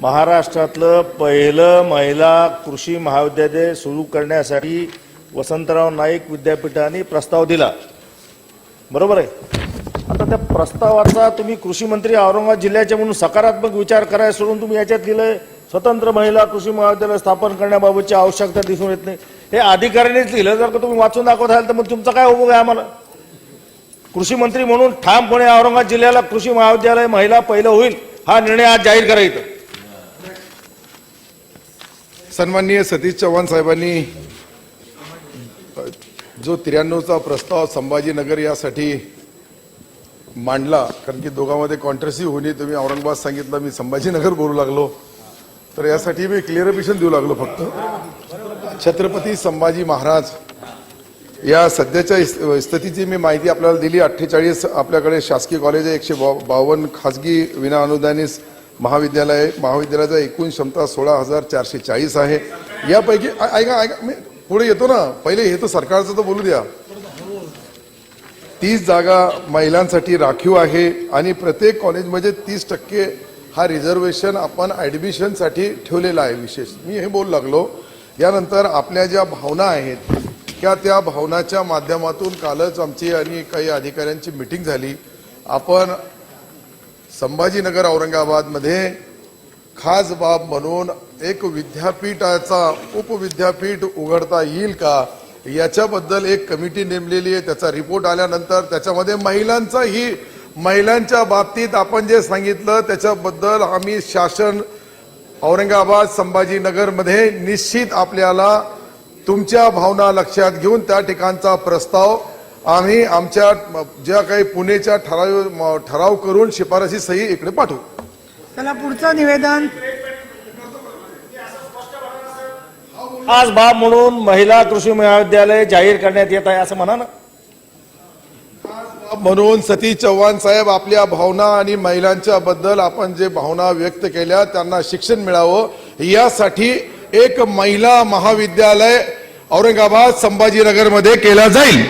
महाराष्ट्रातलं पहिलं महिला कृषी महाविद्यालय सुरू करण्यासाठी वसंतराव नाईक विद्यापीठाने प्रस्ताव दिला. बरोबर आहे? आता त्या प्रस्तावाचा तुम्ही कृषी मंत्री औरंगाबाद जिल्ह्याचे म्हणून सकारात्मक विचार करायला सोडून तुम्ही याच्यात लिहिलंय स्वतंत्र महिला कृषी महाविद्यालय स्थापन करण्याबाबतची आवश्यकता दिसून येत नाही. हे अधिकाऱ्यांनीच लिहिलं जर का तुम्ही वाचून दाखवत असाल तर मग तुमचा काय उपयोग आहे आम्हाला? कृषी मंत्री म्हणून ठामपणे औरंगाबाद जिल्ह्याला कृषी महाविद्यालय महिला पहिलं होईल हा निर्णय आज जाहीर करायचा सन्माननीय सतीश चव्हाण साहेबांनी जो त्र्याण्णवचा प्रस्ताव संभाजीनगर यासाठी मांडला कारण की दोघांमध्ये कॉन्ट्रसी होणे तुम्ही औरंगाबाद सांगितलं मी संभाजीनगर बोलू लागलो. तर यासाठी मी क्लिअरफिकेशन देऊ लागलो फक्त. छत्रपती संभाजी महाराज या सध्याच्या स्थितीची मी माहिती आपल्याला दिली. अठ्ठेचाळीस आपल्याकडे शासकीय कॉलेज आहे एकशे बावन्न खाजगी विनाअनुदानित महाविद्यालय महाविद्यालयाचा एकूण क्षमता सोळा हजार चारशे चाळीस आहे. यापैकी ऐका ऐका मी पुढे येतो ना. पहिले हे तर सरकारचं तर बोलू द्या. तीस जागा महिलांसाठी राखीव आहे आणि प्रत्येक कॉलेजमध्ये तीस टक्के हा रिझर्वेशन आपण ॲडमिशनसाठी ठेवलेला आहे विशेष. मी हे बोलू लागलो. यानंतर आपल्या ज्या भावना आहेत त्या त्या भावनाच्या माध्यमातून कालच आमची आणि काही अधिकाऱ्यांची मिटिंग झाली. आपण संभाजीनगर औरंगाबादमध्ये खास बाब म्हणून एक विद्यापीठाचा उपविद्यापीठ उघडता येईल का? याच्याबद्दल एक कमिटी नेमलेली आहे. त्याचा रिपोर्ट आल्यानंतर त्याच्यामध्ये महिलांचाही महिलांच्या बाबतीत आपण जे सांगितलं त्याच्याबद्दल आम्ही शासन औरंगाबाद संभाजीनगरमध्ये निश्चित आपल्याला तुमच्या भावना लक्षात घेऊन त्या ठिकाणचा प्रस्ताव आम्ही आमच्या ज्या काही पुणेच्या ठराव ठराव करून शिफारसी सही इकडे पाठवू. चला पुढचं निवेदन. आज बाब म्हणून महिला कृषी महाविद्यालय जाहीर करण्यात येत आहे असं म्हणा ना. म्हणून सतीश चव्हाण साहेब आपल्या भावना आणि महिलांच्या बद्दल आपण जे भावना व्यक्त केल्या त्यांना शिक्षण मिळावं. यासाठी एक महिला महाविद्यालय औरंगाबाद संभाजीनगरमध्ये केला जाईल.